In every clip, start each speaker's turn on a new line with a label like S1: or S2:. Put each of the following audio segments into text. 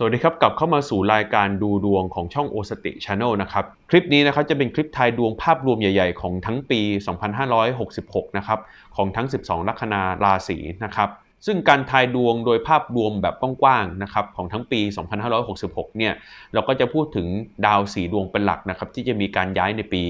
S1: สวัสดีครับกลับเข้ามาสู่รายการดูดวงของช่องโอสติชาแนลนะครับ คลิปนี้นะครับจะเป็นคลิปทายดวงภาพรวมใหญ่ ๆ ของทั้งปี 2566 นะครับของทั้ง 12 ลัคนาราศีนะครับซึ่งการทายดวงโดยภาพรวมแบบกว้างๆนะครับของทั้งปี 2566 เนี่ยเราก็จะพูดถึงดาวสีดวงเป็นหลักนะครับที่จะมีการย้ายในปี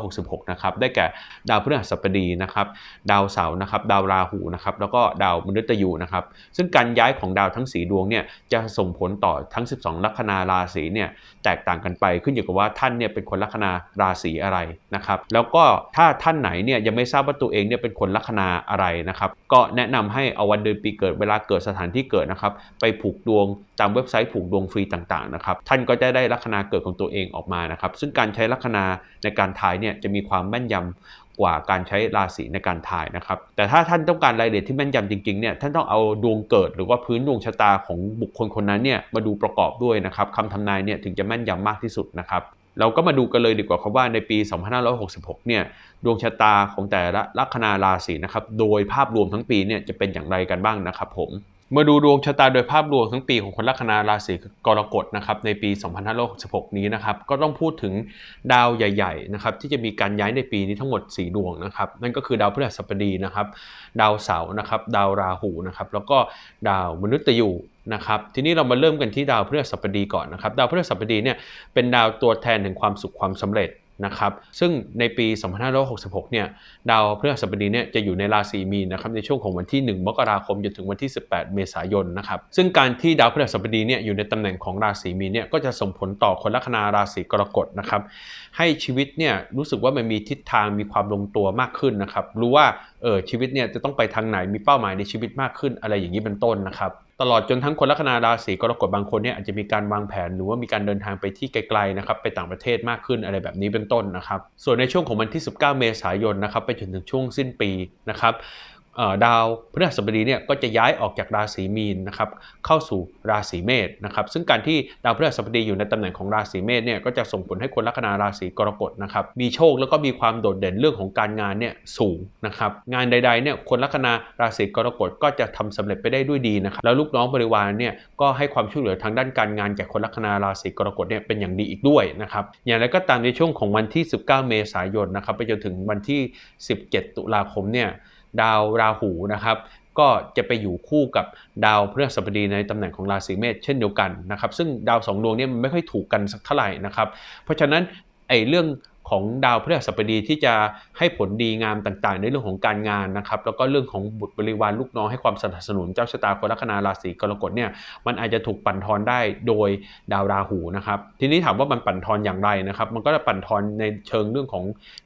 S1: 2566 นะครับ ได้แก่ดาวพฤหัสบดีนะครับ ดาวเสาร์นะครับ ดาวราหูนะครับ แล้วก็ดาวมฤตยูนะครับ ซึ่งการย้ายของดาวทั้งสีดวงเนี่ย จะส่งผลต่อทั้ง 12 ลัคนาราศีเนี่ย แตกต่างกันไป ขึ้นอยู่กับว่าท่านเนี่ยเป็นคนลัคนาราศีอะไรนะครับ แล้วก็ถ้าท่านไหนเนี่ยยังไม่ทราบว่าตัวเองเนี่ยเป็นคนลัคนาอะไรนะครับ ก็แนะนำให้เอาวันเดือนปีเกิด เวลาเกิดสถานที่เกิดนะครับ ไปผูกดวง ตามเว็บไซต์ผูกดวงฟรีต่างๆนะครับท่านก็จะได้ลัคนาเกิดของตัวเองออกมานะครับ ซึ่งการใช้ลัคนาในการทายเนี่ยจะมีความแม่นยำกว่าการใช้ราศีในการทายนะครับ แต่ถ้าท่านต้องการรายละเอียดที่แม่นยำจริงๆเนี่ยท่านต้องเอาดวงเกิดหรือว่าพื้นดวงชะตาของบุคคลคนนั้นเนี่ยมาดูประกอบด้วยนะครับคำทำนายเนี่ยถึงจะแม่นยำมากที่สุดนะครับเราก็มาดูกันเลยดีกว่าครับว่าในปี 2566 เนี่ยดวงชะตาของแต่ละลัคนาราศีนะครับโดยภาพรวมทั้งปีเนี่ยจะเป็นอย่างไรกันบ้างนะครับผม มาดูดวงชะตาโดยภาพรวมทั้งปีของคนลัคนาราศีกรกฎนะครับในปี 2566 นี้นะครับก็ต้องพูดถึงดาวใหญ่ๆนะครับที่จะมีการย้ายในปีนี้ทั้งหมด 4 ดวงนะครับนั่นก็คือดาวพฤหัสบดีนะครับดาวเสาร์นะครับดาวราหูนะครับแล้วก็ดาวมนุษย์ยูนะครับทีนี้เรามาเริ่มกันที่ดาวพฤหัสบดีก่อนนะครับดาวพฤหัสบดีเนี่ยเป็นดาวตัวแทนแห่งความสุขความสำเร็จ นะครับซึ่งในปี 2566 เนี่ยดาวพฤหัสบดีเนี่ยจะอยู่ในราศีมีนนะครับในช่วงของวันที่ 1 มกราคมจนถึงวันที่ 18 เมษายนนะครับซึ่งการที่ดาวพฤหัสบดีเนี่ยอยู่ในตำแหน่งของราศีมีนเนี่ยก็จะส่งผลต่อคนลัคนาราศีกรกฎนะครับให้ชีวิตเนี่ยรู้สึกว่ามันมีทิศทางมีความลงตัวมากขึ้นนะครับรู้ว่าเออชีวิตเนี่ยจะต้องไปทางไหนมีเป้าหมายในชีวิตมากขึ้นอะไรอย่างนี้เป็นต้นนะครับ ตลอดจนทั้งคนลัคนาราศีกรกฎบางคนเนี่ยอาจจะมีการวางแผนหรือว่ามีการเดินทางไปที่ไกลๆนะครับไปต่างประเทศมากขึ้นอะไรแบบนี้เป็นต้นนะครับ ส่วนในช่วงของวันที่ 19 เมษายนนะครับไปจนถึงช่วงสิ้นปีนะครับ ดาวพฤหัสบดีเนี่ยก็จะย้ายออกจากราศีมีนนะครับเข้าสู่ราศีเมษนะครับซึ่งการที่ดาวพฤหัสบดีอยู่ในตำแหน่งของราศีเมษเนี่ยก็จะส่งผลให้คนลัคนาราศีกรกฎนะครับมีโชคแล้วก็มีความโดดเด่นเรื่องของการงานเนี่ยสูงนะครับงานใดๆเนี่ยคนลัคนาราศีกรกฎก็จะทำสำเร็จไปได้ด้วยดีนะครับแล้วลูกน้องบริวารเนี่ยก็ให้ความช่วยเหลือทางด้านการงานแก่คนลัคนาราศีกรกฎเนี่ยเป็นอย่างดีอีกด้วยนะครับอย่างไรก็ตามในช่วงของวันที่ 19 เมษายนนะครับไปจนถึงวันที่ 17 ตุลาคมเนี่ย ดาวราหูนะครับก็จะไปอยู่คู่กับดาวพฤหัสบดีในตำแหน่งของราศีเมษเช่นเดียวกันนะครับซึ่งดาวสองดวงนี้มันไม่ค่อยถูกกันสักเท่าไหร่นะครับเพราะฉะนั้นไอ้เรื่อง ของดาวพฤหัสบดีที่จะให้ผลดีงามต่างๆ ในเรื่องของการงานนะครับแล้วก็เรื่องของบุตรบริวารลูกน้องให้ความสนับสนุนเจ้าชะตาคนลัคนาราศีกรกฎเนี่ยมันอาจจะถูกปั่นทอนได้โดยดาวราหูนะครับทีนี้ถามว่ามันปั่นทอนอย่างไรนะครับมันก็จะปั่นทอนในเชิงเรื่องของ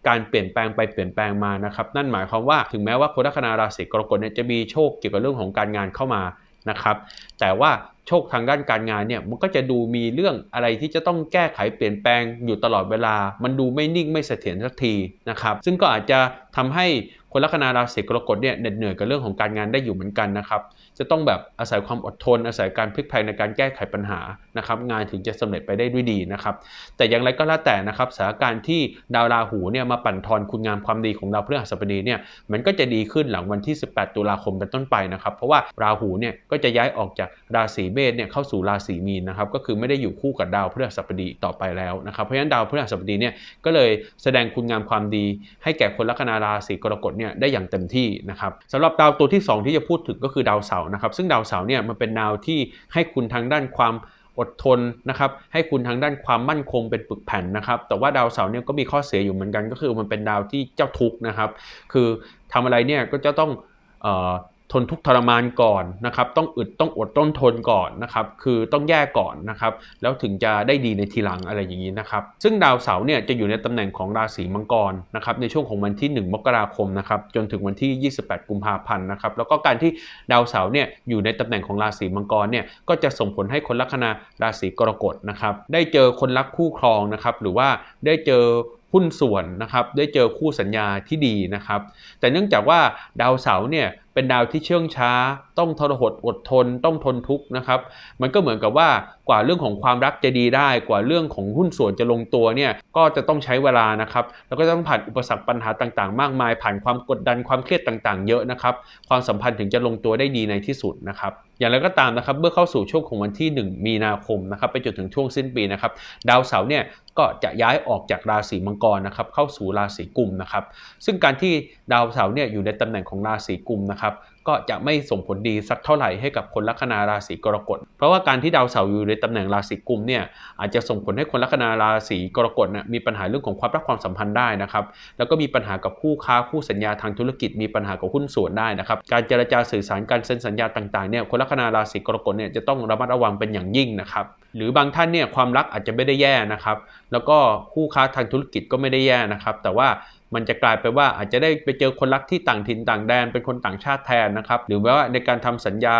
S1: การเปลี่ยนแปลงไปเปลี่ยนแปลงมานะครับนั่นหมายความว่าถึงแม้ว่าคนลัคนาราศีกรกฎเนี่ยจะมีโชคเกี่ยวกับเรื่องของการงานเข้ามานะครับแต่ว่า โชคทางด้านการงานเนี่ยมันก็จะดูมีเรื่องอะไรที่จะต้องแก้ไขเปลี่ยนแปลงอยู่ตลอดเวลา มันดูไม่นิ่งไม่เสถียรสักทีนะครับ ซึ่งก็อาจจะ ทำให้คนลัคนาราศีกรกฎเนี่ยเหน็ดเหนื่อยกับเรื่องของการงานได้อยู่เหมือนกันนะครับ จะต้องแบบอาศัยความอดทน อาศัยการพลิกแพลในการแก้ไขปัญหานะครับ งานถึงจะสำเร็จไปได้ด้วยดีนะครับ แต่อย่างไรก็แล้วแต่นะครับสถานการณ์ที่ดาวราหูเนี่ยมาปั่นทอนคุณงามความดีของดาวพฤหัสบดีเนี่ยมันก็จะดีขึ้นหลังวันที่ 18 ตุลาคมเป็นต้นไปนะครับ เพราะว่าราหูเนี่ยก็จะย้ายออกจากราศีเมษเนี่ยเข้าสู่ราศีมีนนะครับ ก็คือไม่ได้อยู่คู่กับดาวพฤหัสบดีต่อไปแล้วนะครับ เพราะฉะนั้นดาวพฤหัสบดีเนี่ยก็เลยแสดงคุณงามความดี ให้แก่คนลัคนาราศีกรกฎเนี่ยได้อย่างเต็มที่นะครับสำหรับดาวตัวที่ 2 ที่จะพูดถึงก็คือดาวเสาร์นะครับ ซึ่งดาวเสาร์เนี่ยมันเป็นดาวที่ให้คุณทางด้านความอดทนนะครับให้คุณทางด้านความมั่นคงเป็นปึกแผ่นนะครับ แต่ว่าดาวเสาร์เนี่ยก็มีข้อเสียอยู่เหมือนกัน ก็คือมันเป็นดาวที่เจ้าทุกข์นะครับ คือทำอะไรเนี่ยก็จะต้อง ทนทุกทรมานก่อนนะครับ ต้องอึดต้องอดต้องทนก่อนนะครับ คือต้องแยกก่อนนะครับ แล้วถึงจะได้ดีในทีหลังอะไรอย่างนี้นะครับ ซึ่งดาวเสาร์เนี่ยจะอยู่ในตำแหน่งของราศีมังกรนะครับในช่วงของวันที่ 1 มกราคมนะครับจนถึงวันที่ 28 กุมภาพันธ์นะครับ แล้วก็การที่ดาวเสาร์เนี่ยอยู่ในตำแหน่งของราศีมังกรเนี่ยก็จะส่งผลให้คนลัคนาราศีกรกฎนะครับได้เจอคนรักคู่ครองนะครับหรือว่าได้เจอหุ้นส่วนนะครับได้เจอคู่สัญญาที่ดีนะครับ แต่เนื่องจากว่าดาวเสาร์เนี่ย เป็นดาวที่เชื่องช้า ต้องทรหดอดทน ต้องทนทุกข์นะครับ มันก็เหมือนกับว่ากว่าเรื่องของความรักจะดีได้ กว่าเรื่องของหุ้นส่วนจะลงตัวเนี่ยก็จะต้องใช้เวลานะครับ แล้วก็ต้องผ่านอุปสรรคปัญหาต่างๆ มากมาย ผ่านความกดดันความเครียดต่างๆ เยอะนะครับ ความสัมพันธ์ถึงจะลงตัวได้ดีในที่สุดนะครับ อย่างไรก็ตามนะครับเมื่อเข้าสู่ช่วงของวันที่ 1 มีนาคมนะครับไปจนถึงช่วงสิ้นปีนะครับ ดาวเสาร์เนี่ยก็จะย้ายออกจากราศีมังกรนะครับเข้าสู่ราศีกุมนะครับ ซึ่งการที่ดาวเสาร์เนี่ยอยู่ในตำแหน่งของราศีกุมนะครับก็จะไม่ส่งผลดีสักเท่าไหร่ให้กับคนลัคนาราศีกรกฎ เพราะว่าการที่ดาวเสาร์อยู่ในตำแหน่งราศีกุมเนี่ยอาจจะส่งผลให้คนลัคนาราศีกรกฎนี่ยมีปัญหาเรื่องของความรักความสัมพันธ์ได้นะครับแล้วก็มีปัญหากับคู่ค้าคู่สัญญาทางธุรกิจ มีปัญหากับหุ้นส่วนได้นะครับการเจรจาสื่อสารการเซ็นสัญญาต่างๆเนี่ยคนลัคนาราศีกรกฎเนี่ยจะต้องระมัดระวังเป็นอย่างยิ่งนะครับหรือบางท่านเนี่ยความรักอาจจะไม่ได้แย่นะครับแล้วก็คู่ค้าทางธุรกิจก็ไม่ได้แย่นะครับแต่ว่า มันจะกลายไปว่าอาจจะได้ไปเจอคนรักที่ต่างถิ่นต่างแดนเป็นคนต่างชาติแทนนะครับหรือว่าในการทำสัญญา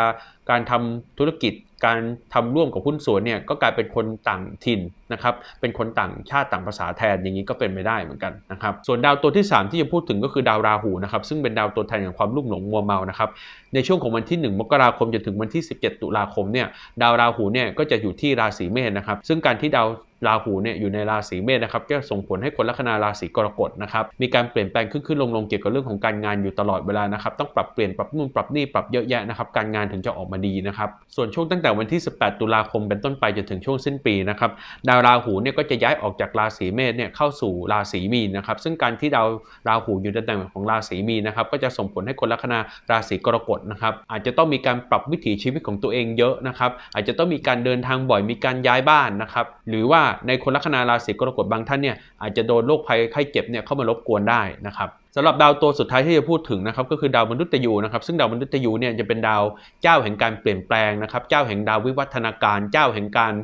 S1: การทำธุรกิจการทำร่วมกับหุ้นส่วนเนี่ยก็กลายเป็นคนต่างถิ่นนะครับเป็นคนต่างชาติต่างภาษาแทนอย่างนี้ก็เป็นไม่ได้เหมือนกันนะครับส่วนดาวตัวที่ 3 ที่จะพูดถึงก็คือดาวราหูนะครับซึ่งเป็นดาวตัวแทนของความรุ่มหลงมัวเมานะครับในช่วงของวันที่ 1 มกราคมจนถึงวันที่ 17 ตุลาคมเนี่ยดาวราหูเนี่ยก็จะอยู่ที่ราศีเมษนะครับซึ่งการที่ดาวราหูเนี่ยอยู่ในราศีเมษนะครับก็ส่งผลให้คนลัคนาราศีกรกฎนะครับมีการเปลี่ยนแปลงขึ้นขึ้นลงลงเกี่ยวกับเรื่องของการงานอยู่ตลอดเวลานะครับต้องปรับเปลี่ยนปรับนู่นปรับนี่ปรับเยอะแยะนะครับการงานถึงจะออกมาดีนะครับส่วนช่วงตั้งแต่วันที่ 18 ตุลาคมเป็นต้นไปจนถึงช่วงสิ้นปีนะครับดาวราหูเนี่ยก็จะย้ายออกจากราศีเมษเนี่ยเข้าสู่ราศีมีนนะครับซึ่งการที่ดาวราหูอยู่ในตำแหน่งของราศีมีนนะครับก็จะส่งผลให้คนลัคนาราศีกรกฎนะครับอาจจะต้องมีการปรับวิถีชีวิตของตัวเองเยอะนะครับอาจจะต้องมีการเดินทางบ่อยมีการย้ายบ้านนะครับหรือว่าในคนลัคนาราศีกรกฎบางท่านเนี่ยอาจจะโดนโรคภัยไข้เจ็บเนี่ยเข้ามารบกวนได้นะครับ สำหรับดาวตัวสุดท้ายที่จะพูดถึงนะครับก็คือดาวมนุษย์ตยูนะครับซึ่งดาวมนุษย์ตยูเนี่ยจะเป็นดาวเจ้าแห่งการเปลี่ยนแปลงนะครับเจ้าแห่งดาววิวัฒนาการ เจ้าแห่งการ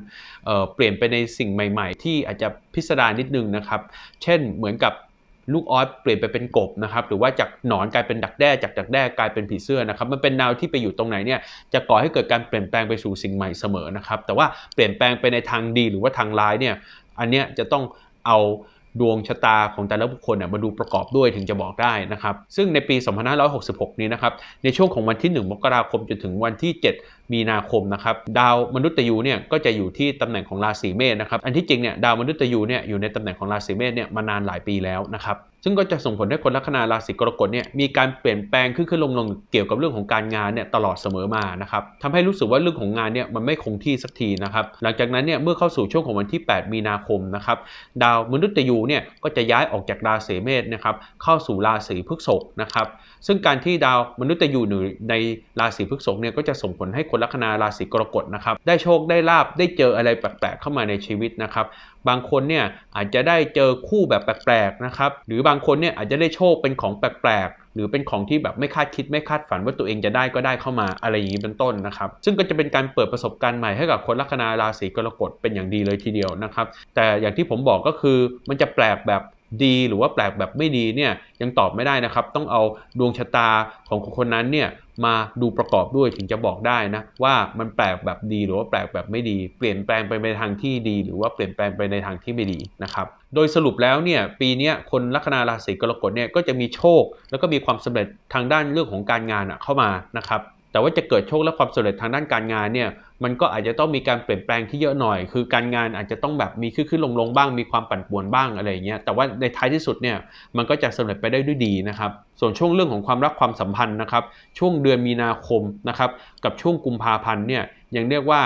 S1: เเปลี่ยนไปในสิ่งใหม่ ๆ ที่อาจจะพิสดารนิดนึงนะครับเช่นเหมือนกับลูกออสเปลี่ยนไปเป็นกบนะครับหรือว่าจากหนอนกลายเป็นดักแด้จากดักแด้กลายเป็นผีเสื้อนะครับมันเป็นดาวที่ไปอยู่ตรงไหนเนี่ยจะก่อให้เกิดการเปลี่ยนแปลงไปสู่สิ่งใหม่เสมอนะครับแต่ว่าเปลี่ยนแปลงไปในทางดีหรือว่าทางร้ายเนี่ยอันเนี้ยจะต้องเอา ดวงชะตาของแต่ละบุคคลเนี่ยมาดูประกอบด้วยถึงจะบอกได้นะครับ ซึ่งในปี 2566 นี้นะครับ ในช่วงของวันที่ 1 มกราคมจนถึงวันที่ 7 มีนาคมนะครับ ดาวมนุษย์ยูเนี่ยก็จะอยู่ที่ตำแหน่งของราศีเมษนะครับ อันที่จริงเนี่ยดาวมนุษย์ยูเนี่ยอยู่ในตำแหน่งของราศีเมษเนี่ยมานานหลายปีแล้วนะครับ ซึ่งก็จะส่งผลให้คนลัคนาราศีกรกฎเนี่ยมีการเปลี่ยนแปลงขึ้นขึ้นลงลงเกี่ยวกับเรื่องของการงานเนี่ยตลอดเสมอมานะครับทำให้รู้สึกว่าเรื่องของงานเนี่ยมันไม่คงที่สักทีนะครับหลังจากนั้นเนี่ยเมื่อเข้าสู่ช่วงของวันที่ 8 มีนาคมนะครับดาวมนุษย์ยูเนี่ยก็จะย้ายออกจากราศีเมษนะครับเข้าสู่ราศีพฤษภนะครับซึ่งการที่ดาวมนุษย์ยูอยู่ในราศีพฤษภเนี่ยก็จะส่งผลให้คนลัคนาราศีกรกฎนะครับได้โชคได้ลาบได้เจออะไรแปลกๆ เข้ามาในชีวิตนะครับบางคนเนี่ยอาจจะได้เจอคู่แบบแปลกๆนะครับหรือบางคนเนี่ยอาจจะได้โชคเป็นของแปลกๆ หรือเป็นของที่แบบไม่คาดคิดไม่คาดฝันว่าตัวเองจะได้ก็ได้เข้ามาอะไรอย่างนี้เป็นต้นนะครับ ซึ่งก็จะเป็นการเปิดประสบการณ์ใหม่ให้กับคนลัคนาราศีกรกฎเป็นอย่างดีเลยทีเดียวนะครับ แต่อย่างที่ผมบอกก็คือมันจะแปลกแบบดีหรือว่าแปลกแบบไม่ดีเนี่ยยังตอบไม่ได้นะครับ ต้องเอาดวงชะตาของคนนั้นเนี่ย มาดูประกอบด้วยถึงจะบอกได้นะว่ามันแปลกแบบดีหรือว่าแปลกแบบไม่ดี เปลี่ยนแปลงไปในทางที่ดี หรือว่าเปลี่ยนแปลงไปในทางที่ไม่ดีนะครับโดยสรุปแล้วเนี่ยปีนี้คนลัคนาราศีกรกฎเนี่ยก็จะมีโชค แล้วก็มีความสำเร็จทางด้านเรื่องของการงานเข้ามานะครับ แต่ว่าจะเกิดโชคและความสำเร็จทางด้านการงานเนี่ยมันก็อาจจะต้องมีการเปลี่ยนแปลงที่เยอะหน่อย คือการงานอาจจะต้องแบบมีขึ้นขึ้นลงลงบ้าง มีความปั่นป่วนบ้างอะไรอย่างเงี้ย แต่ว่าในท้ายที่สุดเนี่ยมันก็จะสำเร็จไปได้ด้วยดีนะครับ ส่วนช่วงเรื่องของความรักความสัมพันธ์นะครับ ช่วงเดือนมีนาคมนะครับกับช่วงกุมภาพันธ์เนี่ยยังเรียกว่า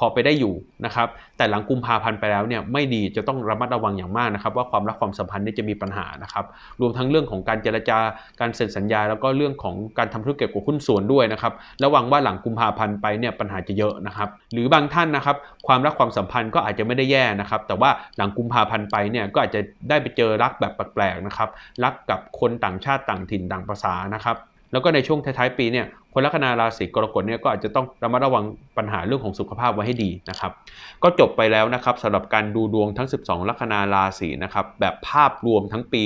S1: พอไปได้อยู่นะครับ แต่หลังกุมภาพันธ์ไปแล้วเนี่ยไม่ดีจะต้องระมัดระวังอย่างมากนะครับ ว่าความรักความสัมพันธ์นี่จะมีปัญหานะครับ รวมทั้งเรื่องของการเจรจาการเซ็นสัญญา แล้วก็เรื่องของการทำธุรกิจกับหุ้นส่วนด้วยนะครับระวังว่าหลังกุมภาพันธ์ไปเนี่ยปัญหาจะเยอะนะครับ หรือบางท่านนะครับ ความรักความสัมพันธ์ก็อาจจะไม่ได้แย่นะครับ แต่ว่าหลังกุมภาพันธ์ไปเนี่ยก็อาจจะได้ไปเจอรักแบบแปลกๆนะครับรักกับคนต่างชาติต่างถิ่นต่างภาษานะครับ แล้วก็ในช่วงท้ายๆปีเนี่ยคนลัคนาราศีกรกฎเนี่ยก็อาจจะต้องระมัดระวังปัญหาเรื่องของสุขภาพไว้ให้ดีนะครับก็จบไปแล้วนะครับสำหรับการดูดวงทั้ง 12 ลัคนาราศีนะครับแบบภาพรวมทั้งปี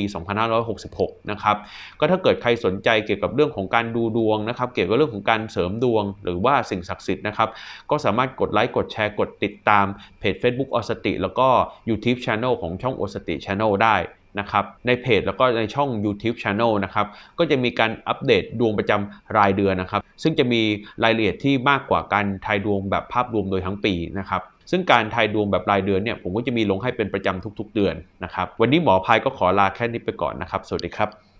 S1: 2566 นะครับก็ถ้าเกิดใครสนใจเกี่ยวกับเรื่องของการดูดวงนะครับเกี่ยวกับเรื่องของการเสริมดวง หรือว่าสิ่งศักดิ์สิทธิ์นะครับก็สามารถกดไลค์กดแชร์กดติดตามเพจ Facebook อสติ แล้วก็ YouTube Channel ของช่องอสติ Channel ได้ นะครับในเพจแล้วก็ในช่อง YouTube Channel นะครับก็จะมีการอัปเดตดวงประจำรายเดือนนะครับ ซึ่งจะมีรายละเอียดที่มากกว่าการทายดวงแบบภาพรวมโดยทั้งปีนะครับซึ่งการทายดวงแบบรายเดือนเนี่ยผมก็จะมีลงให้เป็นประจำทุกๆ เดือนนะครับวันนี้หมอพายก็ขอลาแค่นี้ไปก่อนนะครับ สวัสดีครับ